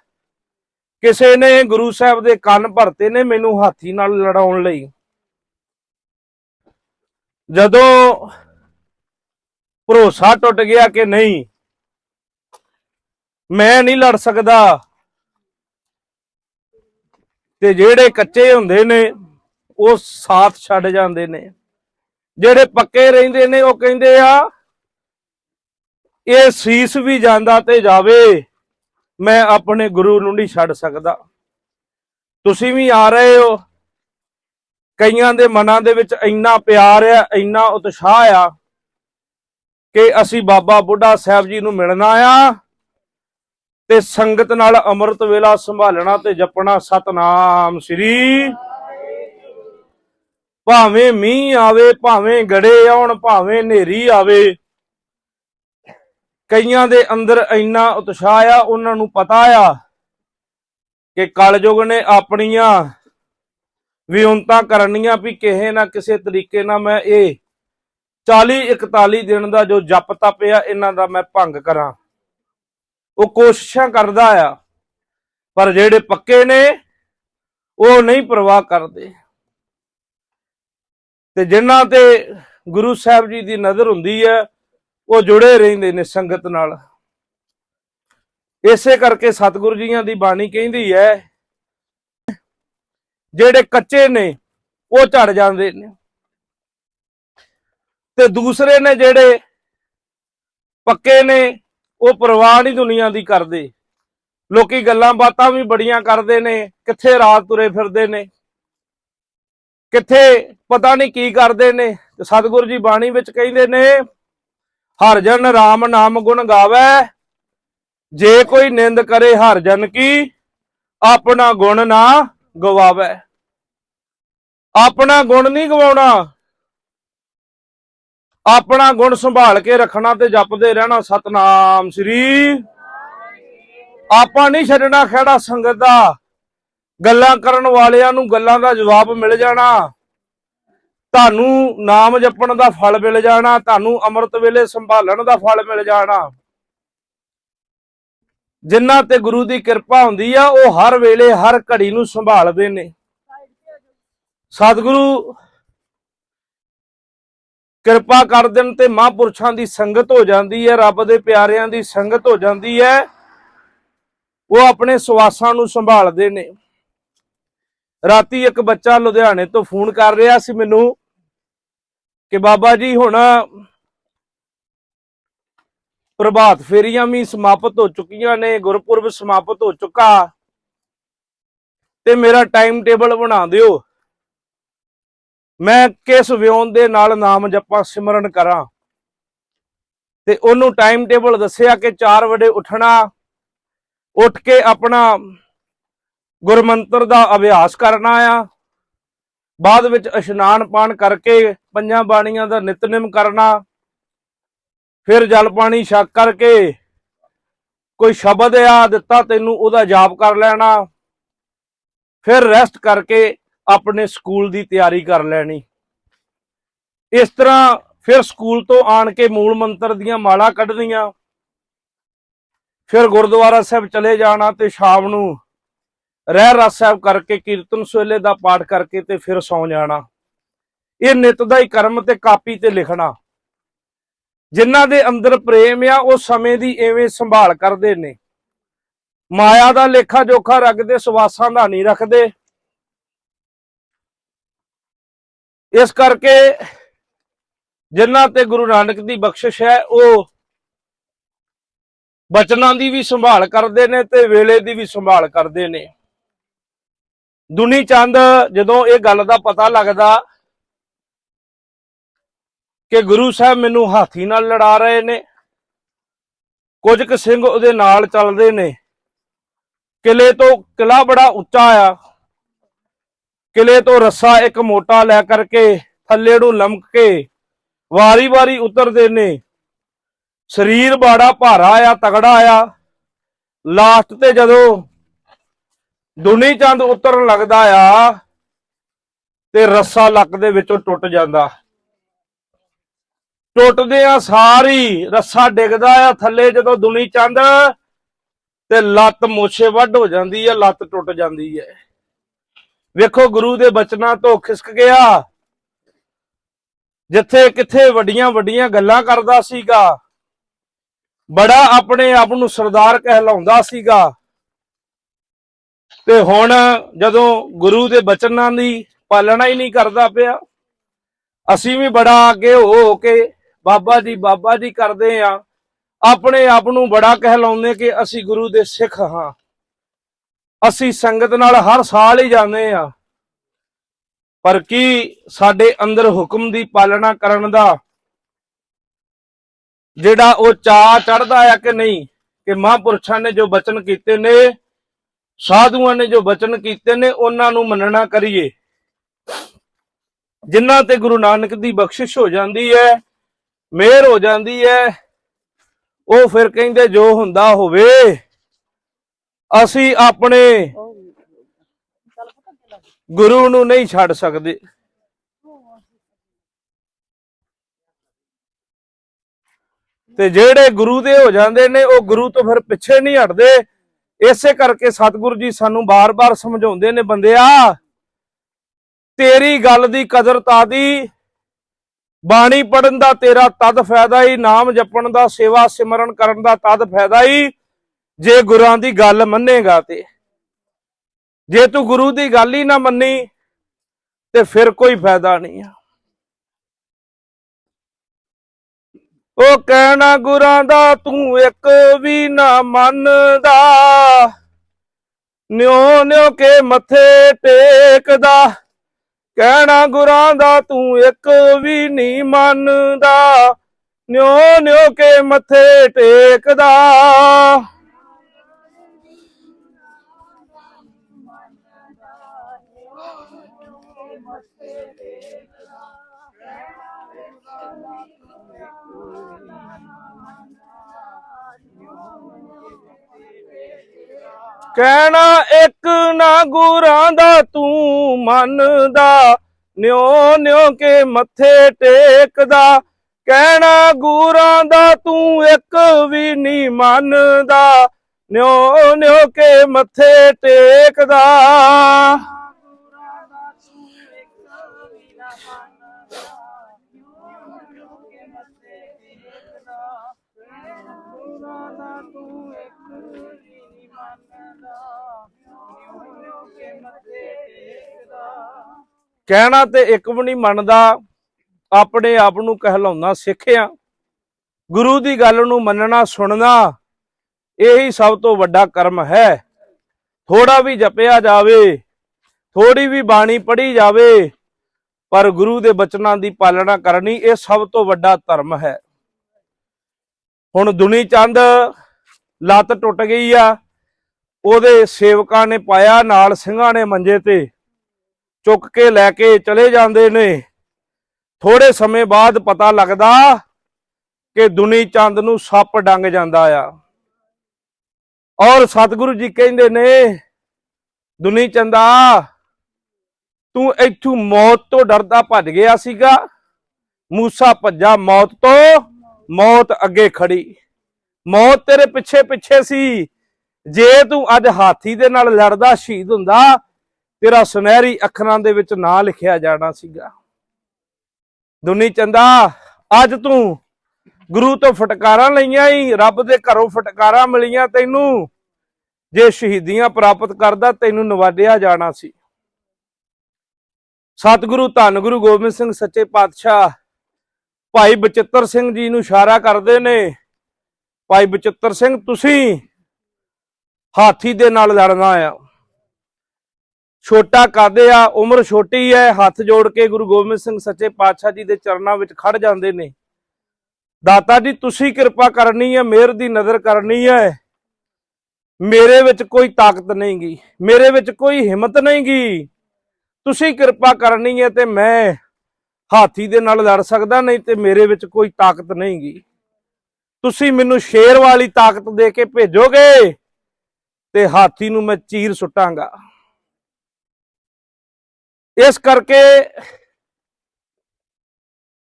ਕਿਸੇ ਨੇ ਗੁਰੂ ਸਾਹਿਬ ਦੇ ਕੰਨ ਭਰਤੇ ਨੇ ਮੈਨੂੰ ਹਾਥੀ ਨਾਲ ਲੜਾਉਣ ਲਈ। ਜਦੋਂ ਭਰੋਸਾ ਟੁੱਟ ਗਿਆ ਕਿ ਨਹੀਂ, ਮੈਂ ਨਹੀਂ ਲੜ ਸਕਦਾ, ਤੇ ਜਿਹੜੇ ਕੱਚੇ ਹੁੰਦੇ ਨੇ, ਉਹ ਸਾਥ ਛੱਡ ਜਾਂਦੇ ਨੇ। ਜਿਹੜੇ ਪੱਕੇ ਰਹਿੰਦੇ ਨੇ, ਉਹ ਕਹਿੰਦੇ ਆ, ਇਹ ਸੀਸ ਵੀ ਜਾਂਦਾ ਤੇ ਜਾਵੇ। ਮੈਂ ਆਪਣੇ ਗੁਰੂ ਨੂੰ ਨਹੀਂ ਛੱਡ ਸਕਦਾ। ਤੁਸੀਂ ਵੀ ਆ ਰਹੇ ਹੋ। ਕਈਆਂ ਦੇ ਮਨਾਂ ਦੇ ਵਿੱਚ ਇੰਨਾ ਪਿਆਰ ਆ, ਇੰਨਾ ਉਤਸ਼ਾਹ ਆ ਕਿ ਅਸੀਂ ਬਾਬਾ ਬੁੱਢਾ ਸਾਹਿਬ ਜੀ ਨੂੰ ਮਿਲਣਾ ਆ ਤੇ ਸੰਗਤ ਨਾਲ ਅੰਮ੍ਰਿਤ ਵੇਲਾ ਸੰਭਾਲਣਾ ਤੇ ਜਪਣਾ ਸਤਨਾਮ ਸ੍ਰੀ ਭਾਵੇਂ ਮੀਂਹ ਆਵੇ, ਭਾਵੇਂ ਗੜੇ ਆਉਣ, ਭਾਵੇਂ ਹਨੇਰੀ ਆਵੇ। ਕਈਆਂ ਦੇ ਅੰਦਰ ਇੰਨਾ ਉਤਸ਼ਾਹ ਆ, ਉਹਨਾਂ ਨੂੰ ਪਤਾ ਆ ਕਿ ਕਲਯੁਗ ਨੇ ਆਪਣੀਆਂ ਵਿਉਂਤਾਂ ਕਰਨੀਆਂ ਵੀ ਕਿਸੇ ਨਾ ਕਿਸੇ ਤਰੀਕੇ ਨਾਲ ਮੈਂ ਇਹ 40 41 ਦਿਨ ਦਾ ਜੋ ਜਪ ਤਪ ਆ ਇਹਨਾਂ ਦਾ ਮੈਂ ਭੰਗ ਕਰਾਂ। ਉਹ ਕੋਸ਼ਿਸ਼ਾਂ ਕਰਦਾ ਆ, ਪਰ ਜਿਹੜੇ ਪੱਕੇ ਨੇ, ਉਹ ਨਹੀਂ ਪਰਵਾਹ ਕਰਦੇ। ਤੇ ਜਿਨ੍ਹਾਂ ਤੇ ਗੁਰੂ ਸਾਹਿਬ ਜੀ ਦੀ ਨਜ਼ਰ ਹੁੰਦੀ ਹੈ ਉਹ ਜੁੜੇ ਰਹਿੰਦੇ ਨੇ ਸੰਗਤ ਨਾਲ। ਇਸੇ ਕਰਕੇ ਸਤਿਗੁਰੂ ਜੀਆਂ ਦੀ ਬਾਣੀ ਕਹਿੰਦੀ ਹੈ, ਜਿਹੜੇ ਕੱਚੇ ਨੇ, ਉਹ ਝੜ ਜਾਂਦੇ ਨੇ। ਤੇ ਦੂਸਰੇ ਨੇ ਜਿਹੜੇ ਪੱਕੇ ਨੇ, ਉਹ ਪਰਵਾਹ ਨਹੀਂ ਦੁਨੀਆ ਦੀ ਕਰਦੇ। ਲੋਕੀ ਗੱਲਾਂ ਬਾਤਾਂ ਵੀ ਬੜੀਆਂ ਕਰਦੇ ਨੇ, ਕਿੱਥੇ ਰਾਤ ਤੁਰੇ ਫਿਰਦੇ ਨੇ। ਕਿੱਥੇ ਪਤਾ ਨਹੀਂ ਕੀ ਕਰਦੇ ਨੇ। ਤੇ ਸਤਿਗੁਰੂ ਜੀ ਬਾਣੀ ਵਿੱਚ ਕਹਿੰਦੇ ਨੇ ਹਰ ਜਨ RAM ਨਾਮ ਗੁਣ ਗਾਵੇ। ਜੇ ਕੋਈ ਨਿੰਦ ਕਰੇ ਹਰ ਜਨ ਕੀ, ਆਪਣਾ ਗੁਣ ਨਾ ਗਵਾਵੇ। ਆਪਣਾ ਗੁਣ ਨਹੀਂ ਗਵਾਉਣਾ। ਆਪਣਾ ਗੁਣ ਸੰਭਾਲ ਕੇ ਰੱਖਣਾ ਤੇ ਜਪਦੇ ਰਹਿਣਾ ਸਤਨਾਮ ਸ੍ਰੀ। ਆਪਾਂ ਨਹੀਂ ਛੱਡਣਾ ਖੜਾ ਸੰਗਤ ਦਾ। ਗੱਲਾਂ ਕਰਨ ਵਾਲਿਆਂ ਨੂੰ ਗੱਲਾਂ ਦਾ ਜਵਾਬ ਮਿਲ ਜਾਣਾ। ਤੁਹਾਨੂੰ ਨਾਮ ਜਪਣ ਦਾ ਫਲ ਮਿਲ ਜਾਣਾ, ਤੁਹਾਨੂੰ ਅੰਮ੍ਰਿਤ ਵੇਲੇ ਸੰਭਾਲਣ ਦਾ ਫਲ ਮਿਲ ਜਾਣਾ। ਜਿਨ੍ਹਾਂ ਤੇ ਗੁਰੂ ਦੀ ਕਿਰਪਾ ਹੁੰਦੀ ਆ, ਉਹ ਹਰ ਵੇਲੇ ਹਰ ਘੜੀ ਨੂੰ ਸੰਭਾਲਦੇ ਨੇ। ਸਤਿਗੁਰੂ ਕਿਰਪਾ ਕਰ ਦੇਣ ਤੇ ਮਹਾਂਪੁਰਸ਼ਾਂ ਦੀ ਸੰਗਤ ਹੋ ਜਾਂਦੀ ਹੈ, ਰੱਬ ਦੇ ਪਿਆਰਿਆਂ ਦੀ ਸੰਗਤ ਹੋ ਜਾਂਦੀ ਹੈ। ਉਹ ਆਪਣੇ ਸਵਾਸਾਂ ਨੂੰ ਸੰਭਾਲਦੇ ਨੇ। ਰਾਤੀ ਇੱਕ ਬੱਚਾ ਲੁਧਿਆਣੇ ਤੋਂ ਫੋਨ ਕਰ ਰਿਹਾ ਸੀ ਮੈਨੂੰ। ਕਿ ਬਾਬਾ ਜੀ ਹੁਣ ਪ੍ਰਭਾਤ ਫੇਰੀਆਂ ਵੀ ਸਮਾਪਤ ਹੋ ਚੁੱਕੀਆਂ ਨੇ, ਗੁਰਪੁਰਬ ਸਮਾਪਤ ਹੋ ਚੁੱਕਾ। ਤੇ ਮੇਰਾ ਟਾਈਮ ਟੇਬਲ ਬਣਾ ਦਿਓ। ਮੈਂ ਕਿਸ ਵਿਉਂਤ ਦੇ ਨਾਲ ਨਾਮ ਜਪਾਂ, ਸਿਮਰਨ ਕਰਾਂ। ਤੇ ਉਹਨੂੰ ਟਾਈਮ ਟੇਬਲ ਦੱਸਿਆ ਕਿ 4 ਵਜੇ ਉੱਠਣਾ, ਉੱਠ ਕੇ ਆਪਣਾ ਗੁਰਮੰਤਰ ਦਾ ਅਭਿਆਸ ਕਰਨਾ ਆ। ਬਾਅਦ ਵਿੱਚ ਇਸ਼ਨਾਨ ਪਾਣ ਕਰਕੇ ਪੰਜਾਂ ਬਾਣੀਆਂ ਦਾ ਨਿਤਨੇਮ ਕਰਨਾ, ਫਿਰ ਜਲ ਪਾਣੀ ਛਕ ਕਰਕੇ ਕੋਈ ਸ਼ਬਦ ਆ ਦਿੱਤਾ ਤੈਨੂੰ ਉਹਦਾ ਜਾਪ ਕਰ ਲੈਣਾ, ਫਿਰ ਰੈਸਟ ਕਰਕੇ ਆਪਣੇ ਸਕੂਲ ਦੀ ਤਿਆਰੀ ਕਰ ਲੈਣੀ। ਇਸ ਤਰ੍ਹਾਂ ਫਿਰ ਸਕੂਲ ਤੋਂ ਆਣ ਕੇ ਮੂਲ ਮੰਤਰ ਦੀਆਂ ਮਾਲਾ ਕੱਢਣੀਆਂ, ਫਿਰ ਗੁਰਦੁਆਰਾ ਸਾਹਿਬ ਚਲੇ ਜਾਣਾ ਤੇ ਸ਼ਾਮ ਨੂੰ ਰਹਿ ਰਸ ਸਾਹਿਬ ਕਰਕੇ, ਕੀਰਤਨ ਸੋਲੇ ਦਾ ਪਾਠ ਕਰਕੇ ਤੇ ਫਿਰ ਸੌਂ ਜਾਣਾ। ਇਹ ਨਿਤ ਦਾ ਹੀ ਕਰਮ ਤੇ ਕਾਪੀ ਤੇ ਲਿਖਣਾ। ਜਿਨ੍ਹਾਂ ਦੇ ਅੰਦਰ ਪ੍ਰੇਮ ਆ, ਉਹ ਸਮੇਂ ਦੀ ਐਵੇਂ ਸੰਭਾਲ ਕਰਦੇ ਨੇ। ਮਾਇਆ ਦਾ ਲੇਖਾ ਜੋਖਾ ਰੱਖਦੇ, ਸਵਾਸਾਂ ਦਾ ਨਹੀਂ ਰੱਖਦੇ। ਇਸ ਕਰਕੇ ਜਿਨ੍ਹਾਂ ਤੇ ਗੁਰੂ ਨਾਨਕ ਦੀ ਬਖਸ਼ਿਸ਼ ਹੈ, ਉਹ ਬਚਨਾਂ ਦੀ ਵੀ ਸੰਭਾਲ ਕਰਦੇ ਨੇ ਤੇ ਵੇਲੇ ਦੀ ਵੀ ਸੰਭਾਲ ਕਰਦੇ ਨੇ। ਦੁਨੀ ਚੰਦ, ਜਦੋਂ ਇਹ ਗੱਲ ਦਾ ਪਤਾ ਲੱਗਦਾ ਕਿ ਗੁਰੂ ਸਾਹਿਬ ਮੈਨੂੰ ਹਾਥੀ ਨਾਲ ਲੜਾ ਰਹੇ ਨੇ, ਕੁਝ ਕੁ ਸਿੰਘ ਉਹਦੇ ਨਾਲ ਚੱਲਦੇ ਨੇ। ਕਿਲੇ ਤੋਂ ਕਿਲਾ ਬੜਾ ਉੱਚਾ ਆ। ਕਿਲੇ ਤੋਂ ਰੱਸਾ ਇੱਕ ਮੋਟਾ ਲੈ ਕਰਕੇ ਥੱਲੇ ਨੂੰ ਲਮਕ ਕੇ ਵਾਰੀ-ਵਾਰੀ ਉਤਰਦੇ ਨੇ। ਸਰੀਰ ਬਾੜਾ ਭਾਰਾ ਆ, ਤਗੜਾ ਆ। ਲਾਸਟ ਤੇ ਜਦੋਂ ਦੁਨੀ ਚੰਦ ਉਤਰਨ ਲੱਗਦਾ ਆ ਤੇ ਰੱਸਾ ਲੱਕ ਦੇ ਵਿੱਚੋਂ ਟੁੱਟ ਜਾਂਦਾ। ਟੁੱਟਦੇ ਆ ਸਾਰੀ, ਰੱਸਾ ਡਿੱਗਦਾ ਆ ਥੱਲੇ ਜਦੋਂ ਦੁਨੀ ਚੰਦ ਤੇ ਲੱਤ ਮੋਛੇ ਵੱਢ ਹੋ ਜਾਂਦੀ ਹੈ ਲੱਤ ਟੁੱਟ ਜਾਂਦੀ ਹੈ ਵੇਖੋ ਗੁਰੂ ਦੇ ਬਚਨਾਂ ਤੋਂ ਖਿਸਕ ਗਿਆ। ਜਿੱਥੇ ਕਿੱਥੇ ਵੱਡੀਆਂ ਵੱਡੀਆਂ ਗੱਲਾਂ ਕਰਦਾ ਸੀਗਾ, ਬੜਾ ਆਪਣੇ ਆਪ ਨੂੰ ਸਰਦਾਰ ਕਹਿਲਾਉਂਦਾ ਸੀਗਾ। ਤੇ ਹੁਣ ਜਦੋਂ ਗੁਰੂ ਦੇ ਬਚਨਾਂ ਦੀ ਪਾਲਣਾ ਹੀ ਨਹੀਂ ਕਰਦਾ ਪਿਆ, ਅਸੀਂ ਵੀ ਬੜਾ ਅੱਗੇ ਹੋ ਕੇ ਬਾਬਾ ਜੀ ਬਾਬਾ ਜੀ ਕਰਦੇ ਆ ਆਪਣੇ ਆਪ ਨੂੰ ਬੜਾ ਕਹਿਲਾਉਂਦੇ ਕਿ ਅਸੀਂ ਗੁਰੂ ਦੇ ਸਿੱਖ ਹਾਂ। ਅਸੀਂ ਸੰਗਤ ਨਾਲ ਹਰ ਸਾਲ ਹੀ ਜਾਂਦੇ ਆ ਪਰ ਕੀ ਸਾਡੇ ਅੰਦਰ ਹੁਕਮ ਦੀ ਪਾਲਣਾ ਕਰਨ ਦਾ ਜਿਹੜਾ ਉਹ ਚਾਹ ਚੜਦਾ ਆ ਕਿ ਨਹੀਂ, ਕਿ ਮਹਾਂਪੁਰਸ਼ਾਂ ਨੇ ਜੋ ਬਚਨ ਕੀਤੇ ਨੇ ਸਾਧੂਆਂ ਨੇ ਜੋ ਬਚਨ ਕੀਤੇ ਨੇ, ਉਹਨਾਂ ਨੂੰ ਮੰਨਣਾ ਕਰੀਏ। ਜਿਨ੍ਹਾਂ ਤੇ ਗੁਰੂ ਨਾਨਕ ਦੀ ਬਖਸ਼ਿਸ਼ ਹੋ ਜਾਂਦੀ ਹੈ, ਮਿਹਰ ਹੋ ਜਾਂਦੀ ਹੈ, ਉਹ ਫਿਰ ਕਹਿੰਦੇ ਜੋ ਹੁੰਦਾ ਹੋਵੇ, ਅਸੀਂ ਆਪਣੇ ਗੁਰੂ ਨੂੰ ਨਹੀਂ ਛੱਡ ਸਕਦੇ। ਤੇ ਜਿਹੜੇ ਗੁਰੂ ਦੇ ਹੋ ਜਾਂਦੇ ਨੇ, ਉਹ ਗੁਰੂ ਤੋਂ ਫਿਰ ਪਿੱਛੇ ਨਹੀਂ ਹਟਦੇ। ਇਸੇ ਕਰਕੇ ਸਤਿਗੁਰੂ ਜੀ ਸਾਨੂੰ ਬਾਰ-ਬਾਰ ਸਮਝਾਉਂਦੇ ਨੇ ਬੰਦਿਆ, ਤੇਰੀ ਗੱਲ ਦੀ ਕਦਰ ਤਾਦੀ ਬਾਣੀ ਪੜਨ ਦਾ ਤੇਰਾ ਤਦ ਫਾਇਦਾ ਹੀ ਨਾਮ ਜਪਣ ਦਾ, ਸੇਵਾ ਸਿਮਰਨ ਕਰਨ ਦਾ ਤਦ ਫਾਇਦਾ ਹੀ ਜੇ ਗੁਰਾਂ ਦੀ ਗੱਲ ਮੰਨੇਗਾ ਤੇ। ਜੇ ਤੂੰ ਗੁਰੂ ਦੀ ਗੱਲ ਹੀ ਨਾ ਮੰਨੀ, ਤੇ ਫਿਰ ਕੋਈ ਫਾਇਦਾ ਨਹੀਂ ਆ। ਉਹ ਕਹਿਣਾ ਗੁਰਾਂ ਦਾ, ਤੂੰ ਇੱਕ ਵੀ ਨਾ ਮੰਨਦਾ। ਨਿਉ ਨਿਉ ਕੇ ਮੱਥੇ ਟੇਕਦਾ। ਕਹਿਣਾ ਗੁਰਾਂ ਦਾ, ਤੂੰ ਇੱਕ ਵੀ ਨਹੀਂ ਮੰਨਦਾ। ਨਿਉ ਨਿਉ ਕੇ ਮੱਥੇ ਟੇਕਦਾ। ਕਹਿਣਾ ਇੱਕ ਨਾ ਗੁਰਾਂ ਦਾ ਤੂੰ ਮੰਨਦਾ, ਨਿਉ ਨਿਉ ਕੇ ਮੱਥੇ ਟੇਕਦਾ। ਕਹਿਣਾ ਗੁਰਾਂ ਦਾ ਤੂੰ ਇੱਕ ਵੀ ਨਹੀਂ ਮੰਨਦਾ, ਨਿਉ ਨਿਉ ਕੇ ਮੱਥੇ ਟੇਕਦਾ। ਕਹਿਣਾ ਤੇ ਇੱਕ ਵੀ ਨਹੀਂ ਮੰਨਦਾ, ਆਪਣੇ ਆਪ ਨੂੰ ਕਹਿਲਾਉਣਾ ਸਿੱਖਿਆ। ਗੁਰੂ ਦੀ ਗੱਲ ਨੂੰ ਮੰਨਣਾ, ਸੁਣਨਾ, ਇਹੀ ਸਭ ਤੋਂ ਵੱਡਾ ਕਰਮ ਹੈ। ਥੋੜਾ ਵੀ ਜਪਿਆ ਜਾਵੇ ਥੋੜੀ ਵੀ ਬਾਣੀ ਪੜ੍ਹੀ ਜਾਵੇ, ਪਰ ਗੁਰੂ ਦੇ ਬਚਨਾਂ ਦੀ ਪਾਲਣਾ ਕਰਨੀ ਇਹ ਸਭ ਤੋਂ ਵੱਡਾ ਧਰਮ ਹੈ। ਹੁਣ ਦੁਨੀ ਚੰਦ ਲੱਤ ਟੁੱਟ ਗਈ ਆ, ਉਹਦੇ ਸੇਵਕਾਂ ਨੇ ਪਾਇਆ, ਨਾਲ ਸਿੰਘਾਂ ਨੇ ਮੰਜੇ ਤੇ। ਚੁੱਕ ਕੇ ਲੈ ਕੇ ਚਲੇ ਜਾਂਦੇ ਨੇ। ਥੋੜੇ ਸਮੇਂ ਬਾਅਦ ਪਤਾ ਲੱਗਦਾ ਕਿ ਦੁਨੀ ਚੰਦ ਨੂੰ ਸੱਪ ਡੰਗ ਜਾਂਦਾ ਆ। ਔਰ ਸਤਿਗੁਰੂ ਜੀ ਕਹਿੰਦੇ ਨੇ, ਦੁਨੀ ਚੰਦਾ, ਤੂੰ ਇੱਥੋਂ ਮੌਤ ਤੋਂ ਡਰਦਾ ਭੱਜ ਗਿਆ ਸੀਗਾ। ਮੂਸਾ ਭੱਜਾ ਮੌਤ ਤੋਂ, ਮੌਤ ਅੱਗੇ ਖੜੀ। ਮੌਤ ਤੇਰੇ ਪਿੱਛੇ ਪਿੱਛੇ ਸੀ। ਜੇ ਤੂੰ ਅੱਜ ਹਾਥੀ ਦੇ ਨਾਲ ਲੜਦਾ, ਸ਼ਹੀਦ ਹੁੰਦਾ ਤੇਰਾ ਸੁਨਹਿਰੀ ਅੱਖਰਾਂ ਦੇ ਵਿੱਚ ਨਾਂ ਲਿਖਿਆ ਜਾਣਾ ਸੀਗਾ। ਦੁਨੀ ਚੰਦਾ, ਅੱਜ ਤੂੰ ਗੁਰੂ ਤੋਂ ਫਟਕਾਰਾਂ ਲਈਆਂ ਹੀ ਰੱਬ ਦੇ ਘਰੋਂ ਫਟਕਾਰਾਂ ਮਿਲੀਆਂ ਤੈਨੂੰ। ਜੇ ਸ਼ਹੀਦੀਆਂ ਪ੍ਰਾਪਤ ਕਰਦਾ, ਤੈਨੂੰ ਨਵਾਜਿਆ ਜਾਣਾ ਸੀ। ਸਤਿਗੁਰੂ, ਧੰਨ ਗੁਰੂ ਗੋਬਿੰਦ ਸਿੰਘ ਸੱਚੇ ਪਾਤਸ਼ਾਹ, ਭਾਈ ਬਚਿੱਤਰ ਸਿੰਘ ਜੀ ਨੂੰ ਇਸ਼ਾਰਾ ਕਰਦੇ ਨੇ। ਭਾਈ ਬਚਿੱਤਰ ਸਿੰਘ, ਤੁਸੀਂ ਹਾਥੀ ਦੇ ਨਾਲ ਲੜਨਾ ਆ। ਛੋਟਾ ਕਾਦੇ ਆ, ਉਮਰ ਛੋਟੀ ਹੈ, ਹੱਥ ਜੋੜ ਕੇ ਗੁਰੂ ਗੋਬਿੰਦ ਸਿੰਘ ਸੱਚੇ ਪਾਤਸ਼ਾਹ ਜੀ ਦੇ ਚਰਨਾਂ ਵਿੱਚ ਖੜ ਜਾਂਦੇ ਨੇ। ਦਾਤਾ ਜੀ, ਤੁਸੀਂ ਕਿਰਪਾ ਕਰਨੀ ਹੈ, ਮਿਹਰ ਦੀ ਨਜ਼ਰ ਕਰਨੀ ਹੈ। ਮੇਰੇ ਵਿੱਚ ਕੋਈ ਤਾਕਤ ਨਹੀਂ ਨਹੀਂਗੀ ਮੇਰੇ ਵਿੱਚ ਕੋਈ ਹਿੰਮਤ ਨਹੀਂ ਨਹੀਂਗੀ ਤੁਸੀਂ ਕਿਰਪਾ ਕਰਨੀ ਹੈ ਤੇ ਮੈਂ ਹਾਥੀ ਦੇ ਨਾਲ ਲੜ ਸਕਦਾ ਨਹੀਂ ਤੇ ਮੇਰੇ ਵਿੱਚ ਕੋਈ ਤਾਕਤ ਨਹੀਂ ਨਹੀਂਗੀ ਤੁਸੀਂ ਮੈਨੂੰ ਸ਼ੇਰ ਵਾਲੀ ਤਾਕਤ ਦੇ ਕੇ ਭੇਜੋਗੇ ਤੇ ਹਾਥੀ ਨੂੰ ਮੈਂ ਚੀਰ ਸੁੱਟਾਂਗਾ। ਇਸ ਕਰਕੇ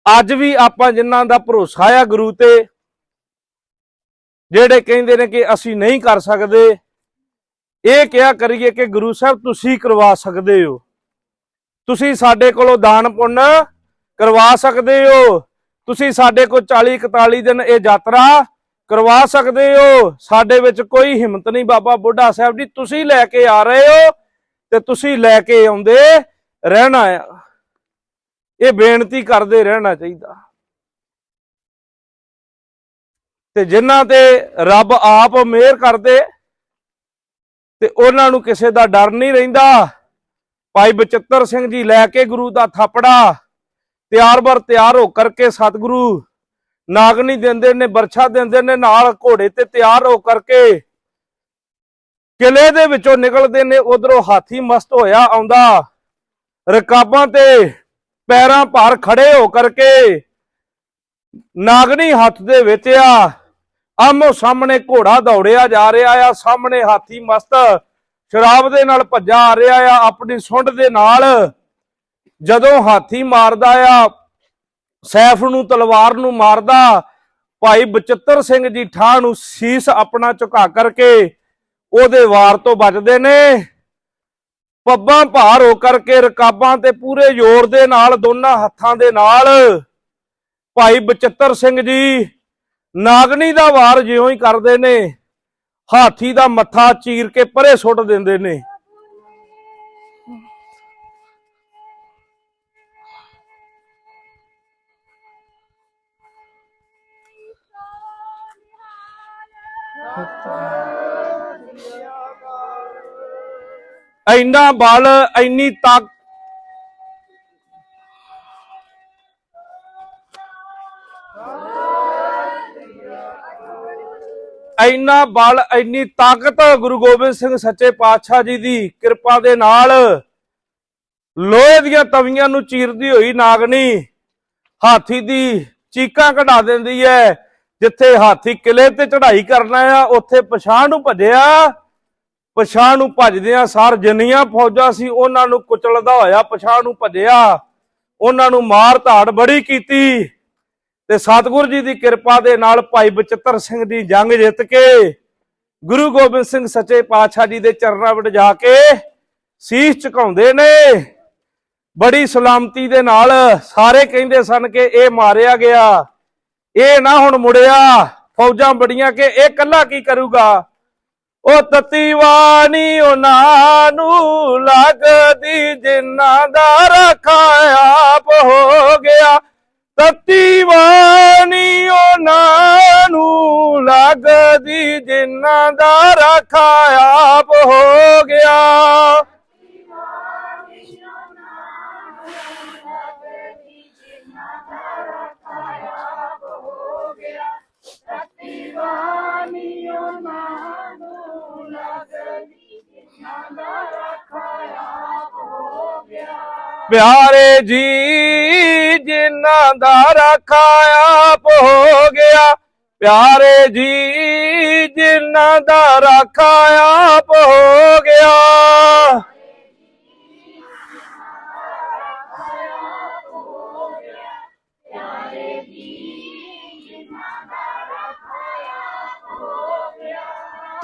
ਅੱਜ ਵੀ ਆਪਾਂ ਜਿਨ੍ਹਾਂ ਦਾ ਭਰੋਸਾ ਆ ਗੁਰੂ ਤੇ, ਜਿਹੜੇ ਕਹਿੰਦੇ ਨੇ ਕਿ ਅਸੀਂ ਨਹੀਂ ਕਰ ਸਕਦੇ, ਇਹ ਕਿਹਾ ਕਰੀਏ ਕਿ ਗੁਰੂ ਸਾਹਿਬ ਤੁਸੀਂ ਕਰਵਾ ਸਕਦੇ ਹੋ। ਤੁਸੀਂ ਸਾਡੇ ਕੋਲੋਂ ਦਾਨ ਪੁੰਨ ਕਰਵਾ ਸਕਦੇ ਹੋ। ਤੁਸੀਂ ਸਾਡੇ ਕੋਲ 40 41 ਦਿਨ ਇਹ ਯਾਤਰਾ ਕਰਵਾ ਸਕਦੇ ਹੋ। ਸਾਡੇ ਵਿੱਚ ਕੋਈ ਹਿੰਮਤ ਨਹੀਂ ਬਾਬਾ ਬੁੱਢਾ ਸਾਹਿਬ ਜੀ, ਤੁਸੀਂ ਲੈ ਕੇ ਆ ਰਹੇ ਹੋ ਤੇ ਤੁਸੀਂ ਲੈ ਕੇ ਆਉਂਦੇ ਰਹਿਣਾ ਆ। ਇਹ ਬੇਨਤੀ ਕਰਦੇ ਰਹਿਣਾ ਚਾਹੀਦਾ। ਤੇ ਜਿਨ੍ਹਾਂ ਤੇ ਰੱਬ ਆਪ ਮਿਹਰ ਕਰਦੇ, ਤੇ ਉਹਨਾਂ ਨੂੰ ਕਿਸੇ ਦਾ ਡਰ ਨਹੀਂ ਰਹਿੰਦਾ। ਭਾਈ ਬਚਿੱਤਰ ਸਿੰਘ ਜੀ ਲੈ ਕੇ ਗੁਰੂ ਦਾ ਥਾਪੜਾ, ਤਿਆਰ ਬਰ ਤਿਆਰ ਹੋ ਕਰਕੇ ਸਤਿਗੁਰੂ ਨਾਗਨੀ ਦਿੰਦੇ ਨੇ ਬਰਛਾ ਦਿੰਦੇ ਨੇ, ਨਾਲ ਘੋੜੇ ਤੇ ਤਿਆਰ ਹੋ ਕਰਕੇ ਕਿਲੇ ਦੇ ਵਿੱਚੋਂ ਨਿਕਲਦੇ ਨੇ, ਉਧਰੋਂ ਹਾਥੀ ਮਸਤ ਹੋਇਆ ਆਉਂਦਾ। ਰਕਾਬਾਂ ਤੇ ਪੈਰਾਂ ਭਾਰ ਖੜੇ ਹੋ ਕਰਕੇ ਨਾਗਣੀ ਹੱਥ ਦੇ ਵਿੱਚ ਆ। ਆਮੋ ਸਾਹਮਣੇ ਘੋੜਾ ਦੌੜਿਆ ਜਾ ਰਿਹਾ ਆ। ਸਾਹਮਣੇ ਹਾਥੀ ਮਸਤ ਸ਼ਰਾਬ ਦੇ ਨਾਲ ਭੱਜਾ ਆ ਰਿਹਾ ਆ। ਆਪਣੀ ਸੁੰਡ ਦੇ ਨਾਲ ਜਦੋਂ ਹਾਥੀ ਮਾਰਦਾ ਆ, ਸੈਫ ਨੂੰ ਤਲਵਾਰ ਨੂੰ ਮਾਰਦਾ, ਭਾਈ ਬਚਿੱਤਰ ਸਿੰਘ ਜੀ ਠਾਹ ਨੂੰ ਸੀਸ ਆਪਣਾ ਝੁਕਾ ਕਰਕੇ ਉਹਦੇ ਵਾਰ ਤੋਂ ਬਚਦੇ ਨੇ। ਪੱਬਾਂ ਭਾਰ ਹੋ ਕਰਕੇ ਰਕਾਬਾਂ ਤੇ ਪੂਰੇ ਜ਼ੋਰ ਦੇ ਨਾਲ, ਦੋਨਾਂ ਹੱਥਾਂ ਦੇ ਨਾਲ। ਭਾਈ ਬਚਿੱਤਰ ਸਿੰਘ ਜੀ, ਨਾਗਣੀ ਦਾ ਵਾਰ ਜਿਉਂ ਹੀ ਕਰਦੇ ਨੇ। ਹਾਥੀ ਦਾ ਮੱਥਾ ਚੀਰ ਕੇ ਪਰੇ ਸੁੱਟ ਦਿੰਦੇ ਨੇ। ਇੰਨਾ ਬਲ, ਇੰਨੀ ਤਾਕਤ। ਇੰਨਾ ਬਲ, ਇੰਨੀ ਤਾਕਤ, ਗੁਰੂ ਗੋਬਿੰਦ ਸਿੰਘ ਸੱਚੇ ਪਾਤਸ਼ਾਹ ਜੀ ਦੀ ਕਿਰਪਾ ਦੇ ਨਾਲ ਲੋਹੇ ਦੀਆਂ ਤਵੀਆਂ ਨੂੰ ਚੀਰਦੀ ਹੋਈ ਨਾਗਣੀ ਹਾਥੀ ਦੀ ਚੀਕਾਂ ਕਢਾ ਦਿੰਦੀ ਹੈ, ਜਿੱਥੇ ਹਾਥੀ ਕਿਲੇ ਤੇ ਚੜ੍ਹਾਈ ਕਰਨਾ ਆ, ਉੱਥੇ ਪਛਾਣ ਨੂੰ ਭੱਜਿਆ। ਪਛਾਣ ਨੂੰ ਭੱਜਦਿਆਂ ਸਾਰ ਜਿੰਨੀਆਂ ਫੌਜਾਂ ਸੀ ਉਹਨਾਂ ਨੂੰ ਕੁਚਲਦਾ ਹੋਇਆ ਪਛਾਣ ਨੂੰ ਭੱਜਿਆ। ਉਹਨਾਂ ਨੂੰ ਮਾਰ ਧਾੜ ਬੜੀ ਕੀਤੀ। ਤੇ ਸਤਿਗੁਰੂ ਜੀ ਦੀ ਕਿਰਪਾ ਦੇ ਨਾਲ ਭਾਈ ਬਚਿੱਤਰ ਸਿੰਘ ਦੀ ਜੰਗ ਜਿੱਤ ਕੇ, ਗੁਰੂ ਗੋਬਿੰਦ ਸਿੰਘ ਸੱਚੇ ਪਾਤਸ਼ਾਹ ਜੀ ਦੇ ਚਰਨਾਂ ਵਿੱਚ ਜਾ ਕੇ ਸੀਸ ਝੁਕਾਉਂਦੇ ਨੇ। ਬੜੀ ਸਲਾਮਤੀ ਦੇ ਨਾਲ ਸਾਰੇ ਕਹਿੰਦੇ ਸਨ ਕਿ ਇਹ ਮਾਰਿਆ ਗਿਆ। ਇਹ ਨਾ ਹੁਣ ਮੁੜਿਆ। ਫੌਜਾਂ ਬੜੀਆਂ ਕਿ ਇਹ ਕੱਲਾ ਕੀ ਕਰੂਗਾ? ਉਹ ਤਤੀਵਾਨੀ ਉਹਨਾਂ ਨੂੰ ਲੱਗਦੀ, ਜਿਨ੍ਹਾਂ ਦਾ ਰੱਖਾ ਆਪ ਹੋ ਗਿਆ। ਤਤੀਵਾਨੀ ਉਹਨਾਂ ਨੂੰ ਲੱਗਦੀ, ਜਿਨ੍ਹਾਂ ਦਾ ਰੱਖਾ ਆਪ ਹੋ ਗਿਆ। ਪਿਆਰੇ ਜੀ, ਜਿਨ੍ਹਾਂ ਦਾ ਰਾਖਾ ਆਪ ਹੋ ਗਿਆ। ਪਿਆਰੇ ਜੀ, ਜਿਨ੍ਹਾਂ ਦਾ ਰਾਖਾ ਆਪ ਹੋ ਗਿਆ।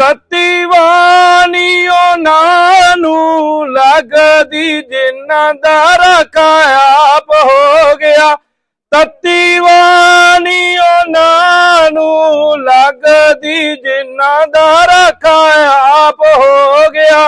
ਤਤੀ ਵਾਣੀ ਉਹਨਾਂ ਨੂੰ ਲੱਗਦੀ ਜਿਨ੍ਹਾਂ ਦਾ ਰਾਖਾ ਹੋ ਗਿਆ। ਤਤੀ ਵਾਣੀ ਉਹਨਾਂ ਨੂੰ ਲੱਗਦੀ ਜਿਨ੍ਹਾਂ ਦਾ ਰਾਖਾ ਹੋ ਗਿਆ।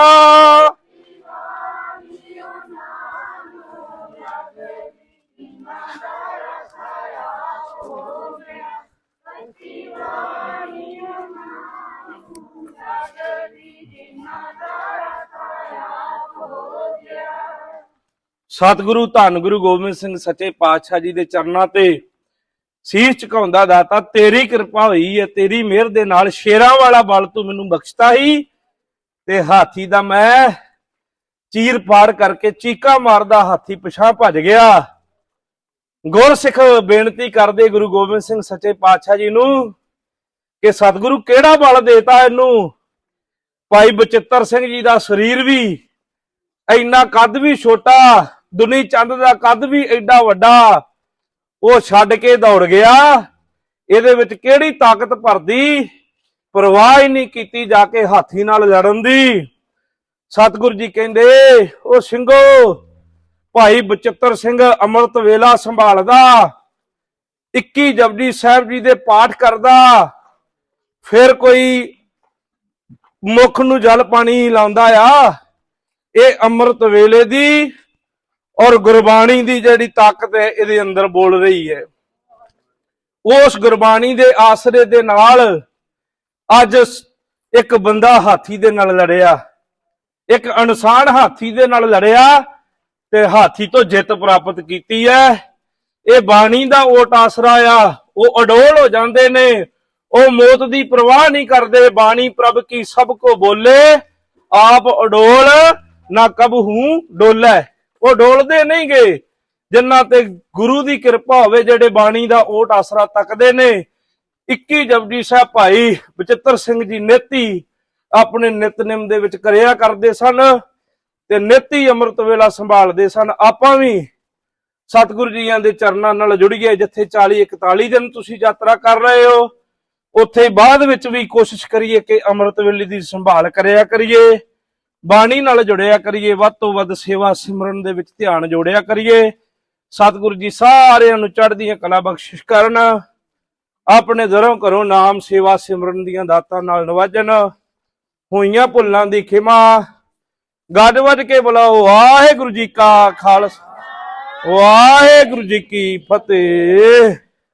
ਸਤਿਗੁਰੂ ਧੰਨ ਗੁਰੂ ਗੋਬਿੰਦ ਸਿੰਘ ਸੱਚੇ ਪਾਤਸ਼ਾਹ ਜੀ ਦੇ ਚਰਨਾਂ ਤੇ ਸੀਸ ਝੁਕਾਉਂਦਾ ਦਾਤਾ, ਤੇਰੀ ਕਿਰਪਾ ਹੋਈ ਹੈ, ਤੇਰੀ ਮਿਹਰ ਦੇ ਨਾਲ ਸ਼ੇਰਾਂ ਵਾਲਾ ਬਲ ਤੂੰ ਮੈਨੂੰ ਬਖਸ਼ਤਾ ਹੀ ਤੇ ਹਾਥੀ ਦਾ ਮੈਂ ਚੀਰ ਪਾੜ ਕਰਕੇ ਚੀਕਾ ਮਾਰਦਾ ਹਾਥੀ ਪਿਛਾਂ ਭੱਜ ਗਿਆ। ਗੁਰਸਿੱਖ ਬੇਨਤੀ ਕਰਦੇ ਗੁਰੂ ਗੋਬਿੰਦ ਸਿੰਘ ਸੱਚੇ ਪਾਤਸ਼ਾਹ ਜੀ ਨੂੰ ਕਿ ਸਤਿਗੁਰੂ ਕਿਹੜਾ ਬਲ ਦੇਤਾ ਇਹਨੂੰ? ਭਾਈ ਬਚਿੱਤਰ ਸਿੰਘ ਜੀ ਦਾ ਸਰੀਰ ਵੀ ਇੰਨਾ ਕੱਦ ਵੀ ਛੋਟਾ ਦੁਨੀ ਚੰਦ ਦਾ ਕੱਦ ਵੀ ਐਡਾ ਵੱਡਾ, ਉਹ ਛੱਡ ਕੇ ਦੌੜ ਗਿਆ। ਇਹਦੇ ਵਿੱਚ ਕਿਹੜੀ ਤਾਕਤ ਭਰਦੀ? ਪਰਵਾਹ ਹੀ ਨਹੀਂ ਕੀਤੀ ਜਾ ਕੇ ਹਾਥੀ ਨਾਲ ਲੜਨ ਦੀ। ਸਤਿਗੁਰੂ ਜੀ ਕਹਿੰਦੇ ਉਹ ਸਿੰਘੋ, ਭਾਈ ਬਚਿੱਤਰ ਸਿੰਘ ਅੰਮ੍ਰਿਤ ਵੇਲਾ ਸੰਭਾਲਦਾ 21 ਜਪਜੀ ਸਾਹਿਬ ਜੀ ਦੇ ਪਾਠ ਕਰਦਾ, ਫਿਰ ਕੋਈ ਮੁਖ ਨੂੰ ਜਲ ਪਾਣੀ ਲਾਉਂਦਾ ਆ। ਇਹ ਅੰਮ੍ਰਿਤ ਵੇਲੇ ਦੀ ਔਰ ਗੁਰਬਾਣੀ ਦੀ ਜਿਹੜੀ ਤਾਕਤ ਹੈ, ਇਹਦੇ ਅੰਦਰ ਬੋਲ ਰਹੀ ਹੈ। ਉਸ ਗੁਰਬਾਣੀ ਦੇ ਆਸਰੇ ਦੇ ਨਾਲ ਅੱਜ ਇੱਕ ਬੰਦਾ ਹਾਥੀ ਦੇ ਨਾਲ ਲੜਿਆ। ਇੱਕ ਇਨਸਾਨ ਹਾਥੀ ਦੇ ਨਾਲ ਲੜਿਆ ਤੇ ਹਾਥੀ ਤੋਂ ਜਿੱਤ ਪ੍ਰਾਪਤ ਕੀਤੀ ਹੈ। ਇਹ ਬਾਣੀ ਦਾ ਓਟ ਆਸਰਾ ਆ। ਉਹ ਅਡੋਲ ਹੋ ਜਾਂਦੇ ਨੇ। ਉਹ ਮੌਤ ਦੀ ਪਰਵਾਹ ਨਹੀਂ ਕਰਦੇ। ਬਾਣੀ ਪ੍ਰਭ ਕੀ ਸਭ ਕੋ ਬੋਲੇ, ਆਪ ਅਡੋਲ ਨਾ ਕਬ ਹੂੰ ਡੋਲੇ। ਉਹ ਡੋਲਦੇ ਨਹੀਂ ਗਏ ਜਿਨ੍ਹਾਂ ਤੇ ਗੁਰੂ ਦੀ ਕਿਰਪਾ ਹੋਵੇ, ਜਿਹੜੇ ਬਾਣੀ ਦਾ ਓਟ ਆਸਰਾ ਤੱਕਦੇ ਨੇ। 21 ਜਪਜੀ ਸਾਹਿਬ ਭਾਈ ਬਚਿੱਤਰ ਸਿੰਘ ਜੀ ਨੇਤੀ ਆਪਣੇ ਨਿਤਨੇਮ ਦੇ ਵਿੱਚ ਕਰਿਆ ਕਰਦੇ ਸਨ ਤੇ ਨੇਤੀ ਅੰਮ੍ਰਿਤ ਵੇਲਾ ਸੰਭਾਲਦੇ ਸਨ। ਆਪਾਂ ਵੀ ਸਤਿਗੁਰੂ ਜੀਆਂ ਦੇ ਚਰਨਾਂ ਨਾਲ ਜੁੜੀਏ, ਜਿੱਥੇ 40 41 ਦਿਨ ਤੁਸੀਂ ਯਾਤਰਾ ਕਰ ਰਹੇ ਹੋ, ਉੱਥੇ ਬਾਅਦ ਵਿੱਚ ਵੀ ਕੋਸ਼ਿਸ਼ ਕਰੀਏ ਕਿ ਅੰਮ੍ਰਿਤ ਵੇਲੇ ਦੀ ਸੰਭਾਲ ਕਰਿਆ ਕਰੀਏ। ਬਾਣੀ ਨਾਲ ਜੁੜਿਆ ਕਰੀਏ, ਵੱਧ ਤੋਂ ਵੱਧ ਸੇਵਾ ਸਿਮਰਨ ਦੇ ਵਿੱਚ ਧਿਆਨ ਜੋੜਿਆ ਕਰੀਏ। ਸਤਿਗੁਰੂ ਜੀ ਸਾਰਿਆਂ ਨੂੰ ਚੜ੍ਹਦੀਆਂ ਕਲਾ ਬਖਸ਼ਿਸ਼ ਕਰਨ। ਆਪਣੇ ਦਰੋਂ ਘਰੋਂ ਨਾਮ ਸੇਵਾ ਸਿਮਰਨ ਦੀਆਂ ਦਾਤਾਂ ਨਾਲ ਨਵਾਜਣ। ਹੋਈਆਂ ਭੁੱਲਾਂ ਦੀ ਖਿਮਾ। ਗੱਡ ਵੱਜ ਕੇ ਬੁਲਾਓ, ਵਾਹਿਗੁਰੂ ਜੀ ਕਾ ਖਾਲਸਾ। ਵਾਹਿਗੁਰੂ ਜੀ ਕੀ ਫਤਿਹ।